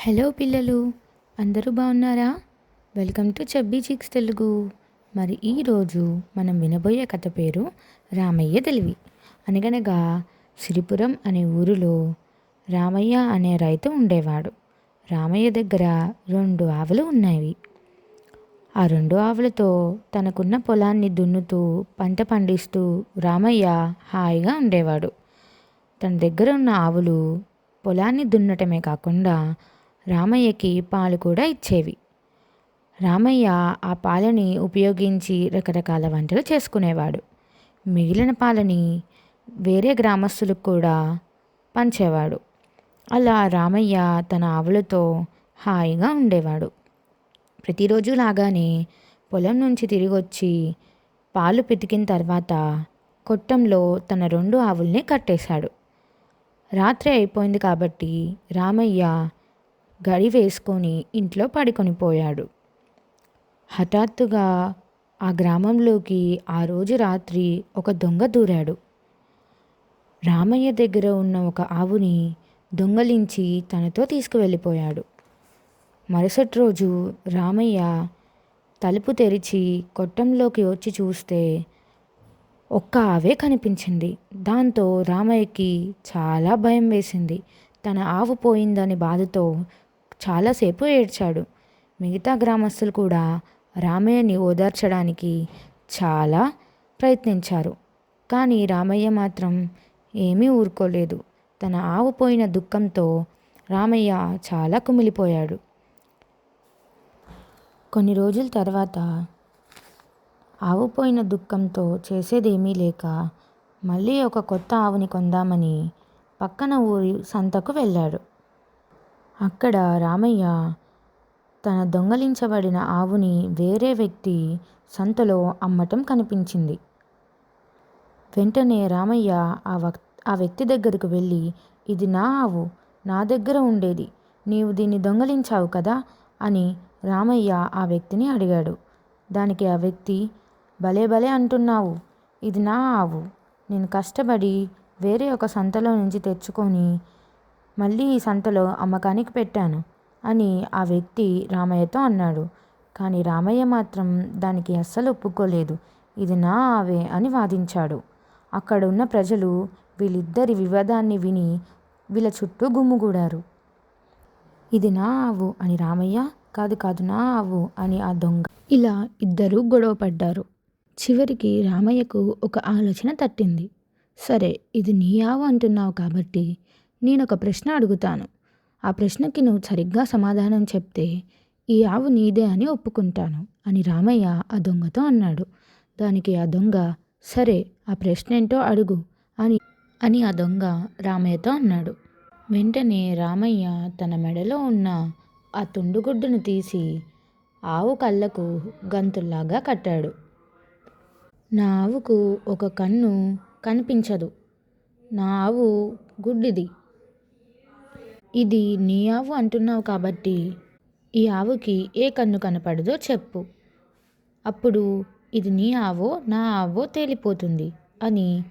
Hello పిల్లలు అందరూ బాగున్నారా? Welcome to chubby chicks Telugu. మరి ఈరోజు మనం వినబోయే కథ పేరు రామయ్య తెలివి. అనగనగా సిరిపురం అనే ఊరిలో రామయ్య అనే రైతు ఉండేవాడు. రామయ్య దగ్గర రెండు ఆవులు ఉన్నాయి ఆ రెండు ఆవులతో తనకున్న పొలాన్ని దున్నుతూ పంట పండిస్తూ రామయ్య హాయిగా ఉండేవాడు. తన దగ్గర ఉన్న ఆవులు పొలాన్ని దున్నటమే కాకుండా రామయ్యకి పాలు కూడా ఇచ్చేవి. రామయ్య ఆ పాలని ఉపయోగించి రకరకాల వంటలు చేసుకునేవాడు. మిగిలిన పాలని వేరే గ్రామస్తులకు కూడా పంచేవాడు. అలా రామయ్య తన ఆవులతో హాయిగా ఉండేవాడు. ప్రతిరోజు లాగానే పొలం నుంచి తిరిగి వచ్చి పాలు పితికిన తర్వాత కొట్టంలో తన రెండు ఆవుల్ని కట్టేశాడు. రాత్రి అయిపోయింది కాబట్టి రామయ్య గడి వేసుకొని ఇంట్లో పడుకొని పోయాడు. హఠాత్తుగా ఆ గ్రామంలోకి ఆ రోజు రాత్రి ఒక దొంగ దూరాడు. రామయ్య దగ్గర ఉన్న ఒక ఆవుని దొంగలించి తనతో తీసుకువెళ్ళిపోయాడు. మరుసటి రోజు రామయ్య తలుపు తెరిచి కొట్టంలోకి వచ్చి చూస్తే ఒక్క ఆవే కనిపించింది. దాంతో రామయ్యకి చాలా భయం వేసింది. తన ఆవు పోయిందని బాధతో చాలాసేపు ఏడ్చాడు. మిగతా గ్రామస్తులు కూడా రామయ్యని ఓదార్చడానికి చాలా ప్రయత్నించారు. కానీ రామయ్య మాత్రం ఏమీ ఊరుకోలేదు. తన ఆవు పోయిన దుఃఖంతో రామయ్య చాలా కుమిలిపోయాడు. కొన్ని రోజుల తర్వాత ఆవు పోయిన దుఃఖంతో చేసేదేమీ లేక మళ్ళీ ఒక కొత్త ఆవుని కొందామని పక్కన ఊరి సంతకు వెళ్ళాడు. అక్కడ రామయ్య తన దొంగలించబడిన ఆవుని వేరే వ్యక్తి సంతలో అమ్మటం కనిపించింది. వెంటనే రామయ్య ఆ వక్ ఆ వ్యక్తి దగ్గరకు వెళ్ళి ఇది నా ఆవు నా దగ్గర ఉండేది నీవు దీన్ని దొంగలించావు కదా అని రామయ్య ఆ వ్యక్తిని అడిగాడు. దానికి ఆ వ్యక్తి భలే భలే అంటున్నావు ఇది నా ఆవు నేను కష్టపడి వేరే ఒక సంతలో నుంచి తెచ్చుకొని మళ్ళీ ఈ సంతలో అమ్మకానికి పెట్టాను అని ఆ వ్యక్తి రామయ్యతో అన్నాడు. కానీ రామయ్య మాత్రం దానికి అస్సలు ఒప్పుకోలేదు. ఇది నా ఆవే అని వాదించాడు. అక్కడ ఉన్న ప్రజలు వీళ్ళిద్దరి వివాదాన్ని విని వీళ్ళ చుట్టూ గుమ్ముగూడారు. ఇది నా ఆవు అని రామయ్య కాదు కాదు నా ఆవు అని ఆ దొంగ ఇలా ఇద్దరూ గొడవ పడ్డారు. చివరికి రామయ్యకు ఒక ఆలోచన తట్టింది. సరే ఇది నీ ఆవు అంటున్నావు కాబట్టి నేను ఒక ప్రశ్న అడుగుతాను. ఆ ప్రశ్నకి నువ్వు సరిగ్గా సమాధానం చెప్తే ఈ ఆవు నీదే అని ఒప్పుకుంటాను అని రామయ్య ఆ దొంగతో అన్నాడు. దానికి ఆ దొంగ సరే ఆ ప్రశ్న ఏంటో అడుగు అని అని ఆ దొంగ రామయ్యతో అన్నాడు. వెంటనే రామయ్య తన మెడలో ఉన్న ఆ తుండుగుడ్డును తీసి ఆవు కళ్ళకు గంతుల్లాగా కట్టాడు. నా ఆవుకు ఒక కన్ను కనిపించదు. నా ఆవు గుడ్డిది. ఇది నీ ఆవు అంటున్నావు కాబట్టి ఈ ఆవుకి ఏ కన్ను కనపడదో చెప్పు. అప్పుడు ఇది నీ ఆవో నా ఆవో తేలిపోతుంది అని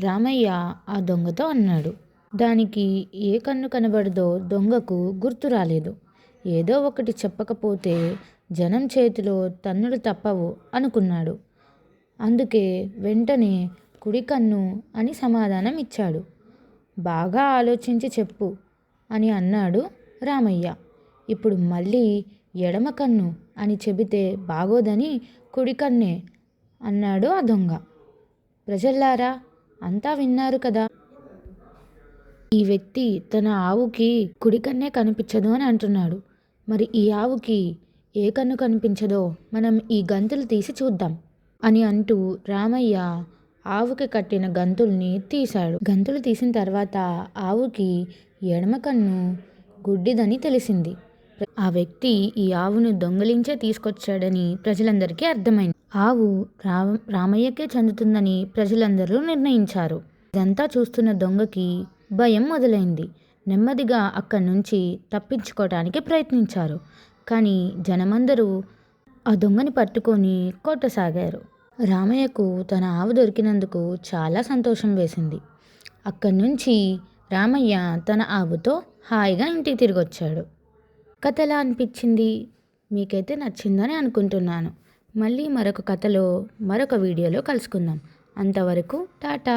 రామయ్య ఆ దొంగతో అన్నాడు. దానికి ఏ కన్ను కనబడదో దొంగకు గుర్తు రాలేదు. ఏదో ఒకటి చెప్పకపోతే జనం చేతిలో తన్నులు తప్పవు అనుకున్నాడు. అందుకే వెంటనే కుడి కన్ను అని సమాధానం ఇచ్చాడు బాగా ఆలోచించి చెప్పు. అని అన్నాడు రామయ్య. ఇప్పుడు మళ్ళీ ఎడమ కన్ను అని చెబితే బాగోదని కుడి కన్నే అన్నాడు ఆ దొంగ. ప్రజల్లారా అంతా విన్నారు కదా. ఈ వ్యక్తి తన ఆవుకి కుడి కన్నే కనిపించదు అని అంటున్నాడు. మరి ఈ ఆవుకి ఏ కన్ను కనిపించదో మనం ఈ గంతులు తీసి చూద్దాం అని అంటూ రామయ్య ఆవుకి కట్టిన గంతుల్ని తీశాడు. గంతులు తీసిన తర్వాత ఆవుకి ఎడమ కన్ను గుడ్డిదని తెలిసింది. ఆ వ్యక్తి ఈ ఆవును దొంగలించే తీసుకొచ్చాడని ప్రజలందరికీ అర్థమైంది. ఆవు రామ రామయ్యకే చెందుతుందని ప్రజలందరూ నిర్ణయించారు. ఇదంతా చూస్తున్న దొంగకి భయం మొదలైంది. నెమ్మదిగా అక్కడి నుంచి తప్పించుకోవటానికి ప్రయత్నించారు. కానీ జనమందరూ ఆ దొంగని పట్టుకొని కొట్టసాగారు. రామయ్యకు తన ఆవు దొరికినందుకు చాలా సంతోషం వేసింది. అక్కడి నుంచి రామయ్య తన ఆవుతో హాయిగా ఇంటికి తిరిగి వచ్చాడు కథ ఎలా అనిపించింది. మీకైతే నచ్చిందని అనుకుంటున్నాను. మళ్ళీ మరొక కథలో మరొక వీడియోలో కలుసుకుందాం. అంతవరకు టాటా!